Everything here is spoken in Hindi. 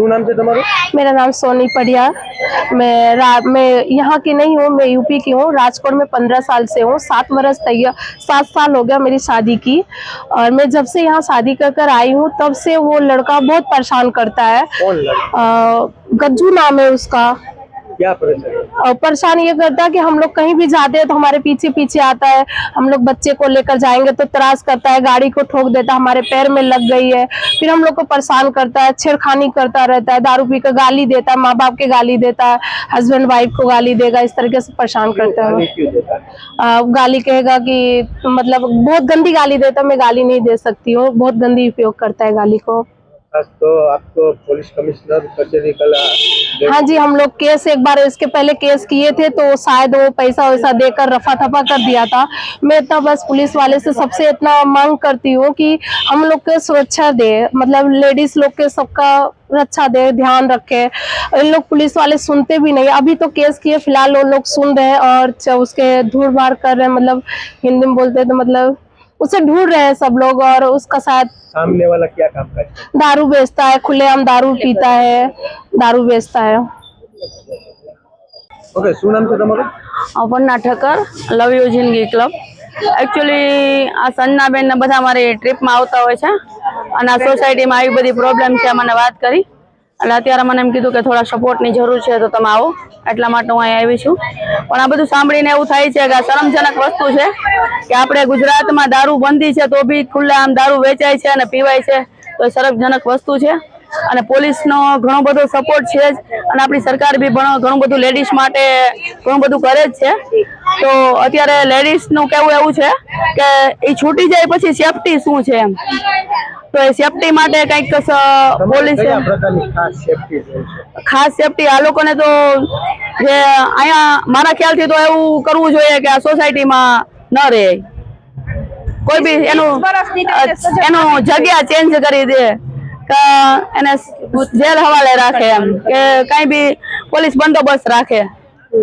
શું નામ છે તમારું मेरा नाम सोनी पडिया मैं रा, मैं यहाँ की नहीं हूँ मैं यूपी की हूँ राजकोट में पंद्रह साल से हूँ सात वर्ष तैयार सात साल हो गया मेरी शादी की और मैं जब से यहाँ शादी कर कर आई हूँ तब से वो लड़का बहुत परेशान करता है कौन लड़का अ, गज्जू नाम है उसका क्या परेशानी और परेशान ये करता है कि हम लोग कहीं भी जाते हैं तो हमारे पीछे पीछे आता है। हम लोग बच्चे को लेकर जाएँगे तो त्रास करता है गाड़ी को ठोक देता है हमारे पैर में लग गई है। फिर हम लोग को परेशान करता है छेड़खानी करता रहता है दारू पी कर गाली देता है माँ बाप के गाली देता है हस्बैंड वाइफ को गाली देगा इस तरीके से परेशान करता है। गाली कहेगा कि मतलब बहुत गंदी गाली देता मैं गाली नहीं दे सकती हूँ बहुत गंदी उपयोग करता है गाली को। आज तो आपको पुलिस कमिश्नर कचेरी कला हाँ जी, हम लोग केस एक बार इसके पहले केस किए थे तो शायद वो पैसा वैसा देकर रफा थफा कर दिया था। मैं इतना बस पुलिस वाले से सबसे इतना मांग करती हूँ कि हम लोग के सुरक्षा दे मतलब लेडीज़ लोग के सबका रक्षा दे, ध्यान रखे। इन लोग पुलिस वाले सुनते भी नहीं। अभी तो केस किए, फ़िलहाल वो लोग सुन रहे हैं और उसके ढूंढ भाड़ कर रहे हैं। मतलब हिंदी में बोलते हैं तो मतलब उसे ढूंढ रहे हैं सब लोग और उसका शायद सामने वाला क्या काम करता है दारू बेचता है खुलेआम दारू पीता है दारू बेचता है ઓકે શું નામ છે તમારું અપર્ણા ઠક્કર લવ યુ જિંદગી ક્લબ એકચ્યુઅલી આ સંજનાબેન ને બધા મારી ટ્રીપમાં આવતા હોય છે અને આ સોસાયટીમાં આવી બધી પ્રોબ્લેમ છે મને વાત કરી એટલે અત્યારે મને એમ કીધું કે થોડા સપોર્ટની જરૂર છે તો તમે આવો. એટલા માટે હું અહીંયા આવી છું. પણ આ બધું સાંભળીને એવું થાય છે કે આ શરમજનક વસ્તુ છે કે આપણે ગુજરાતમાં દારૂ બંધી છે તો બી ખુલ્લા આમ દારૂ વેચાય છે અને પીવાય છે. તો એ શરમજનક વસ્તુ છે. અને પોલીસનો ઘણો બધો સપોર્ટ છે જ. અને આપણી સરકાર બી ઘણું બધું લેડીઝ માટે ઘણું બધું કરે જ છે. તો અત્યારે લેડીઝનું કેવું એવું છે કે એ છૂટી જાય પછી સેફટી શું છે એમ? તો એ સેફટી માટે કંઈક પોલીસ ખાસ સેફટી છે? ખાસ સેફટી આ લોકોને તો જે અહીંયા મારા ખ્યાલથી તો એવું કરવું જોઈએ કે આ સોસાયટીમાં ન રહે. કોઈ બી એનું એનું જગ્યા ચેન્જ કરી દે. કે એને જેલ હવાલે રાખે એમ કે કઈ બી પોલીસ બંદોબસ્ત રાખે.